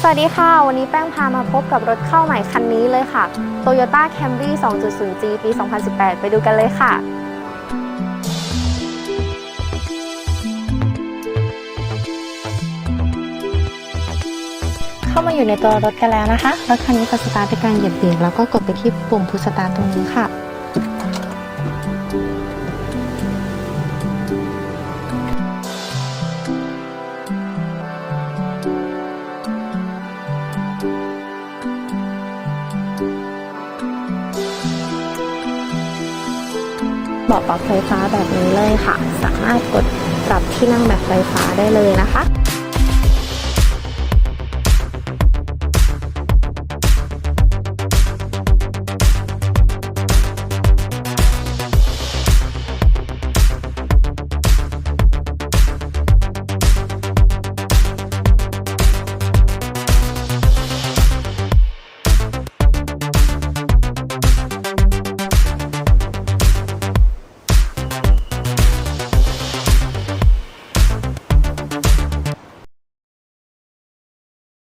สวัสดีค่ะ วันนี้แป้งพามาพบกับรถเข้าใหม่คันนี้เลยค่ะ Toyota Camry 2.0G ปี 2018 ไปดูกันเลยค่ะเข้ามาอยู่ในตัวรถกันแล้วนะคะ รถคันนี้จะสตาร์ทด้วยการเหยียบเบรกแล้วก็กดไปที่ปุ่มพุชสตาร์ตรงนี้ค่ะ เบาะปรับไฟฟ้าแบบนี้เลยค่ะ สามารถกดปรับที่นั่งแบบไฟฟ้าได้เลยนะคะ